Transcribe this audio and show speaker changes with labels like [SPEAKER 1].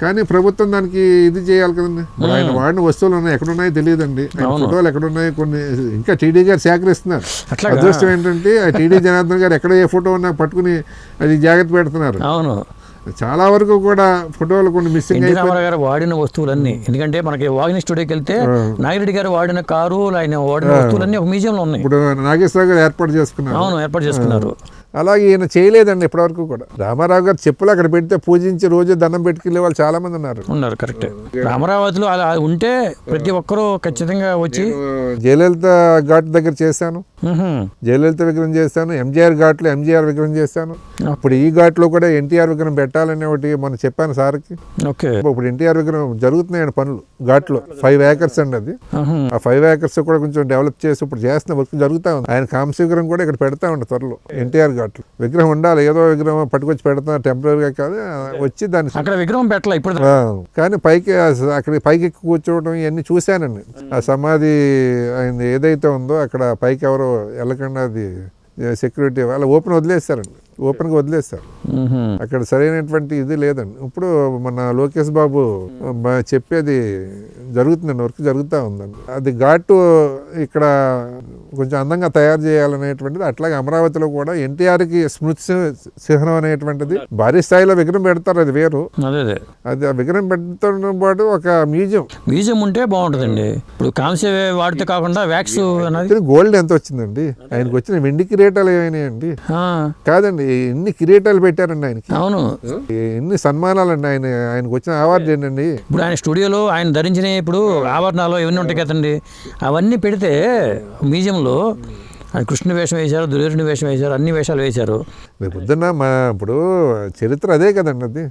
[SPEAKER 1] కానీ ప్రభుత్వం దానికి ఇది చేయాలి కదండి. ఆయన వాడిన వస్తువులు ఉన్నాయి ఎక్కడున్నాయో తెలియదండి. ఆయన. ఫోటోలు ఎక్కడున్నాయి కొన్ని ఇంకా టీడీ గారు సేకరిస్తున్నారు? అదృష్టం ఏంటంటే ఆ టీడీ జనార్దన్ గారు ఎక్కడ ఏ ఫోటో ఉన్నా పట్టుకుని అది జాగ్రత్త పెడుతున్నారు.
[SPEAKER 2] అవును.
[SPEAKER 1] చాలా వరకు కూడా ఫోటోలు కొన్ని మిస్సింగ్
[SPEAKER 2] రామారావు గారు వాడిన వస్తువులన్నీ ఎందుకంటే మనకి వాగిని స్టూడియోకి వెళ్తే నాగిరెడ్డి గారు వాడిన కారు ఆయన వాడిన వస్తువులన్నీ ఒక మ్యూజియంలో ఉన్నాయి.
[SPEAKER 1] ఇప్పుడు నాగేశ్వరరావు గారు ఏర్పాటు చేసుకున్నారు.
[SPEAKER 2] అవును ఏర్పాటు చేసుకున్నారు.
[SPEAKER 1] అలాగే ఈయన చేయలేదండి ఇప్పటివరకు కూడా. రామారావు గారు చెప్పులు అక్కడ పెడితే పూజించి రోజు దండం పెట్టుకెళ్ళే వాళ్ళు చాలా మంది ఉన్నారు.
[SPEAKER 2] ఉన్నారు కరెక్ట్. అమరావతిలో అలా ఉంటే ప్రతి ఒక్కరూ ఖచ్చితంగా వచ్చి
[SPEAKER 1] జయలలిత ఘాట్ దగ్గర చేశాను. జయలలిత విగ్రహం చేశాను ఎంజీఆర్ ఘాట్లో ఎంజీఆర్ విగ్రహం చేశాను. ఇప్పుడు ఈ ఘాట్లో కూడా ఎన్టీఆర్ విగ్రహం పెట్టాలని ఒకటి మనం చెప్పాను సార్కి.
[SPEAKER 2] ఓకే.
[SPEAKER 1] ఇప్పుడు ఎన్టీఆర్ విగ్రహం జరుగుతున్నాయండి పనులు ఘాట్లో ఫైవ్ ఏకర్స్ అండి అది. ఆ ఫైవ్ ఏకర్స్ కూడా కొంచెం డెవలప్ చేసి ఇప్పుడు చేస్తున్న వర్క్ జరుగుతా ఉంది. ఆయన కాంస విగ్రహం కూడా ఇక్కడ పెడతా ఉండి త్వరలో. ఎన్టీఆర్ ఘాట్లో. విగ్రహం ఉండాలి ఏదో విగ్రహం పట్టుకొచ్చి పెడుతున్నా టెంపరీగా కాదు వచ్చి దాన్ని
[SPEAKER 2] అక్కడ విగ్రహం పెట్టాల ఇప్పుడు
[SPEAKER 1] కానీ పైకి అక్కడ పైకి ఎక్కి కూర్చోవడం ఇవన్నీ చూశానండి ఆ సమాధి ఆయన ఏదైతే ఉందో అక్కడ పైకి ఎవరో వెళ్ళకుండా అది సెక్యూరిటీ వాళ్ళు ఓపెన్ వదిలేస్తారండి ఓపెన్గా వదిలేస్తారు. అక్కడ సరైనటువంటి ఇది లేదండి. ఇప్పుడు మన లోకేష్ బాబు చెప్పేది జరుగుతుందండి వర్క్ జరుగుతూ ఉందండి. అది ఘాటు ఇక్కడ కొంచెం అందంగా తయారు చేయాలనేటువంటిది అట్లాగే అమరావతిలో కూడా ఎన్టీఆర్కి స్మృతి చిహ్నం అనేటువంటిది భారీ స్థాయిలో విగ్రహం పెడతారు అది వేరు.
[SPEAKER 2] అదే
[SPEAKER 1] ఆ విగ్రహం పెట్టడంతో పాటు ఒక మ్యూజియం.
[SPEAKER 2] మ్యూజియం ఉంటే బాగుంటుందండి. ఇప్పుడు కాంస్య వాడితే కాకుండా వ్యాక్స్
[SPEAKER 1] గోల్డ్ ఎంత వచ్చిందండి ఆయనకు వచ్చిన వెండి కిరీటాలు ఏమైనాయండి? కాదండి ఎన్ని కిరీటాలు పెట్టారండి ఆయనకి
[SPEAKER 2] అవును.
[SPEAKER 1] ఎన్ని సన్మానాలండి ఆయన? ఆయనకు వచ్చిన అవార్డు ఏంటండి?
[SPEAKER 2] ఇప్పుడు ఆయన స్టూడియోలో ఆయన ధరించిన ఇప్పుడు ఆభరణాలు ఇవన్నీ ఉంటాయి కదండి. అవన్నీ పెడితే మ్యూజియంలో ఆయన కృష్ణ వేషం వేశారు దుర్యోధన వేషం వేశారు అన్ని వేషాలు వేశారు.
[SPEAKER 1] రేపు పొద్దున్న మా ఇప్పుడు చరిత్ర అదే కదండి అది?